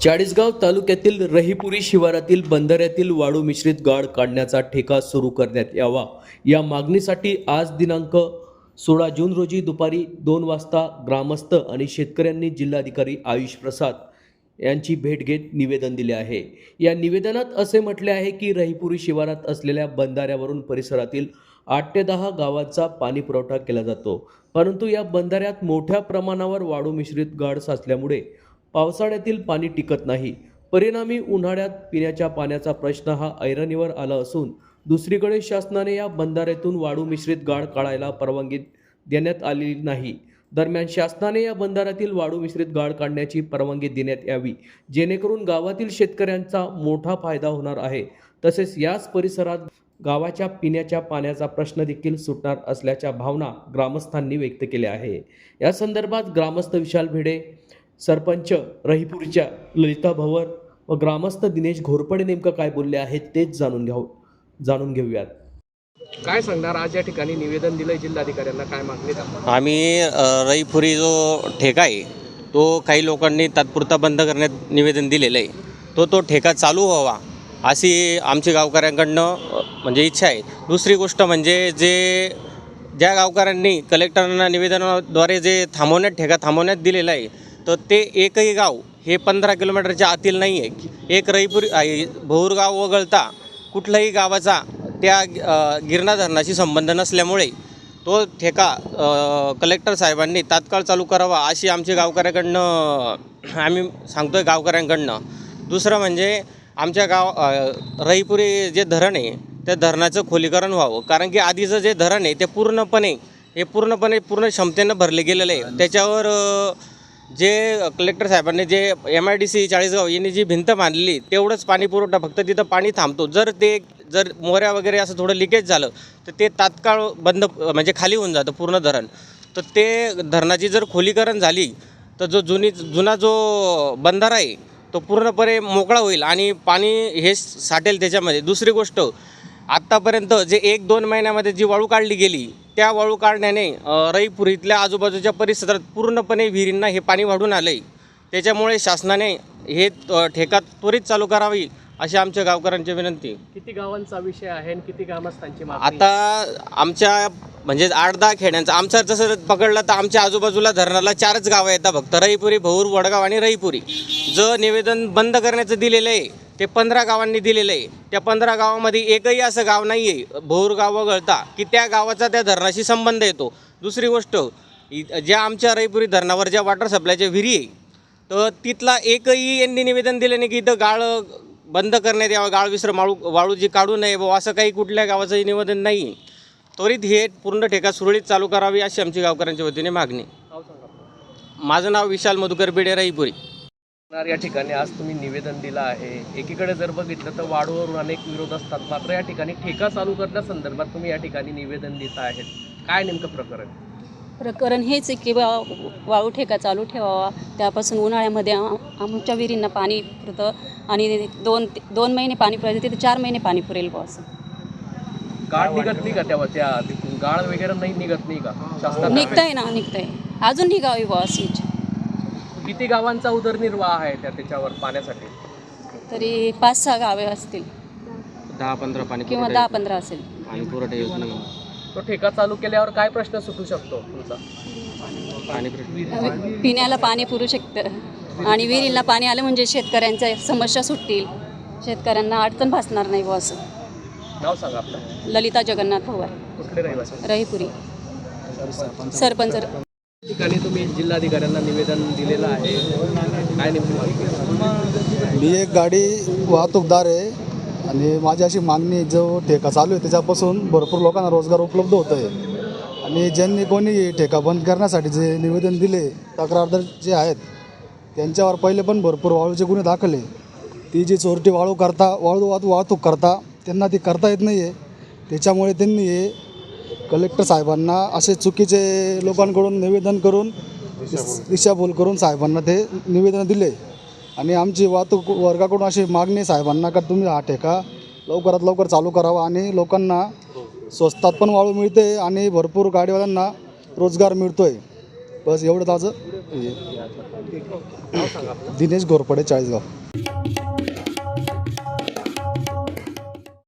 चाळीसगाव तालुक्यातील रहीपुरी शिवारातील बंधाऱ्यातील वाळू मिश्रित गाळ काढण्याचा ठेका सुरू करण्यात यावा. या मागणीसाठी आज दिनांक सोळा जून रोजी दुपारी दोन वाजता ग्रामस्थ आणि शेतकऱ्यांनी जिल्हाधिकारी आयुष प्रसाद यांची भेट घेत निवेदन दिले आहे. या निवेदनात असे म्हटले आहे की रहीपुरी शिवारात असलेल्या बंधाऱ्यावरून परिसरातील आठ ते दहा गावांचा पाणी पुरवठा केला जातो. परंतु या बंधाऱ्यात मोठ्या प्रमाणावर वाळू मिश्रित गाळ साचल्यामुळे पावसाळ्यातील पाणी टिकत नाही. परिणामी उन्हाळ्यात पिण्याच्या पाण्याचा प्रश्न हा ऐरणीवर आला असून दुसरीकडे शासनाने या बंधाऱ्यातून वाळू मिश्रित गाळ काढायला परवानगी देण्यात आलेली नाही. दरम्यान शासनाने या बंधाऱ्यातील वाळू मिश्रित गाळ काढण्याची परवानगी देण्यात यावी जेणेकरून गावातील शेतकऱ्यांचा मोठा फायदा होणार आहे. तसेच याच परिसरात गावाच्या पिण्याच्या पाण्याचा प्रश्न देखील सुटणार असल्याच्या भावना ग्रामस्थांनी व्यक्त केल्या आहे. या संदर्भात ग्रामस्थ विशाल भिडे सरपंच रहीपुरीच्या ललिता भवर व ग्रामस्थ दिनेश घोरपडे नेमकं काय बोलले आहेत तेच जाणून घ्याव जाणून घेऊयात. काय सांगणार? आज या ठिकाणी निवेदन दिलंय जिल्हाधिकाऱ्यांना. काय मागणी आम्ही रईपुरी जो ठेका आहे तो काही लोकांनी तात्पुरता बंद करण्यात निवेदन दिलेलं आहे तो तो ठेका चालू व्हावा अशी आमची गावकऱ्यांकडनं म्हणजे इच्छा आहे. दुसरी गोष्ट म्हणजे जे ज्या गावकऱ्यांनी कलेक्टरांना निवेदनाद्वारे जे थांबवण्यात ठेका थांबवण्यात दिलेला आहे तर ते एकही गाव हे पंधरा किलोमीटरच्या आतील नाही आहे. एक रईपुरी भौरगाव वगळता कुठल्याही गावाचा त्या गिरणा धरणाशी संबंध नसल्यामुळे तो ठेका कलेक्टर साहेबांनी तात्काळ चालू करावा अशी आमची गावकऱ्याकडनं आम्ही सांगतो आहे गावकऱ्यांकडनं. दुसरं म्हणजे आमच्या गाव रईपुरी जे धरण आहे त्या धरणाचं खोलीकरण व्हावं. कारण की आधीचं जे धरण आहे ते पूर्णपणे हे पूर्णपणे पूर्ण क्षमतेनं भरले गेलेलं आहे. त्याच्यावर जे कलेक्टर साहेबांनी जे M I D C Chalisgaon यांनी जी भिंत बांधली तेवढंच पाणी पुरवठा फक्त तिथं पाणी थांबतो. जर ते जर मोऱ्या वगैरे असं थोडं लिकेज झालं तर ते तात्काळ बंद म्हणजे खाली होऊन जातं पूर्ण धरण. तर ते धरणाची जर खोलीकरण झाली तर जो जुनी जुना जो बंधारा आहे तो पूर्णपणे मोकळा होईल आणि पाणी हे साठेल त्याच्यामध्ये. दुसरी गोष्ट आत्तापर्यंत जे एक दोन महिन्यामध्ये जी वाळू काढली गेली त्या वाळू काढण्याने रईपुरीतल्या आजूबाजूच्या परिसरात पूर्णपणे विहिरींना हे पाणी वाढून आलं आहे त्याच्यामुळे शासनाने हे ठेका त्वरित चालू करावी अशी आमच्या गावकऱ्यांची विनंती. किती गावांचा विषय आहे आणि किती ग्रामस्थांची आता आमच्या म्हणजे आठ दहा खेड्यांचं आमचं जसं पकडलं तर आमच्या आजूबाजूला धरणाला चारच गावं येतात फक्त रईपुरी भौर वडगाव आणि रईपुरी. जो निवेदन बंद करण्याचं दिलेलं आहे ते पंधरा गावांनी दिलेलं आहे त्या पंधरा गावामध्ये एकही असं गाव नाही आहे भौर गाव वगळता की त्या गावाचा त्या धरणाशी संबंध येतो दुसरी गोष्ट ज्या आमच्या रईपुरी धरणावर ज्या वॉटर सप्लायच्या विहिरी आहे तर तिथला एकही यांनी निवेदन दिलं नाही की इथं गाळ बंद करण्यात यावं गाळ विसर माळू वाळू जी काढू नये बुवा असं काही कुठल्या गावाचं निवेदन नाही. त्वरित हे पूर्ण ठेका सुरळीत चालू करावी अशी आमची गावकऱ्यांच्या वतीने मागणी. माझं नाव विशाल मधुकर बिडे राईपुरी या ठिकाणी आज तुम्ही निवेदन दिलं आहे. एकीकडे जर बघितलं तर वाढूवरून अनेक विरोध असतात. मात्र या ठिकाणी ठेका चालू करण्यासंदर्भात तुम्ही या ठिकाणी निवेदन देत आहेत. काय नेमकं प्रकरण? प्रकरण हेच आहे की बा वाळू ठेका चालू ठेवावा. त्यापासून उन्हाळ्यामध्ये आम- आमच्या विहिरींना पाणी पुरतं आणि दोन दोन महिने पाणी पुरायचं तिथे चार महिने पाणी पुरेल बा असं. गाळ निघत नाही का तेव्हा त्या तिथून गाळ वगैरे नाही निघत नाही का? निघतंय ना निघतंय. अजून निघावी बा अशी इच्छा. किती गावांचा उदरनिर्वाह आहे त्या त्याच्यावर पाण्यासाठी? तरी पाच सहा गावे असतील. दहा पंधरा पाणी किंवा दहा पंधरा असेल. पाणी पुरवठा येत नाही तो ठेका चालू केल्यावर काय प्रश्न सुटू शकतो तुमचा? पाणी पिण्याला पाणी पुरू शकतं. आणि विहिरीला पाणी आलं म्हणजे शेतकऱ्यांच्या समस्या सुटतील. शेतकऱ्यांना अडचण भासणार नाही बा असं. नाव सांगा आपलं. ललिता जगन्नाथ पवार. कुठले रहिवासी? रहीपुरी. सरपंच. ठिकाणी तुम्ही जिल्हाधिकाऱ्यांना निवेदन दिलेलं आहे. काय नेमकी मी एक गाडी वाहतूकदार आहे आणि माझी अशी मागणी जो ठेका चालू आहे त्याच्यापासून भरपूर लोकांना रोजगार उपलब्ध होत आहे आणि ज्यांनी कोणी ठेका बंद करण्यासाठी जे निवेदन दिले तक्रारदार जे आहेत त्यांच्यावर पहिले पण भरपूर वाळूचे गुन्हे दाखले ती जी चोरटी वाळू करता वाळू वाहतू वाहतूक करता त्यांना ती करता येत नाही आहे त्याच्यामुळे त्यांनी हे कलेक्टर साहेबांना असे चुकीचे लोकांकडून निवेदन करून दिशाभूल करून साहेबांना ते निवेदन दिले. आणि आमची वाहतूक वर्गाकडून अशी मागणी साहेबांना का तुम्ही हा ठेका लवकरात लवकर चालू करावा आणि लोकांना स्वस्तात पण वाळू मिळते आणि भरपूर गाडीवाल्यांना रोजगार मिळतो आहे बस एवढं हे. दिनेश घोरपडे चाळीसगाव.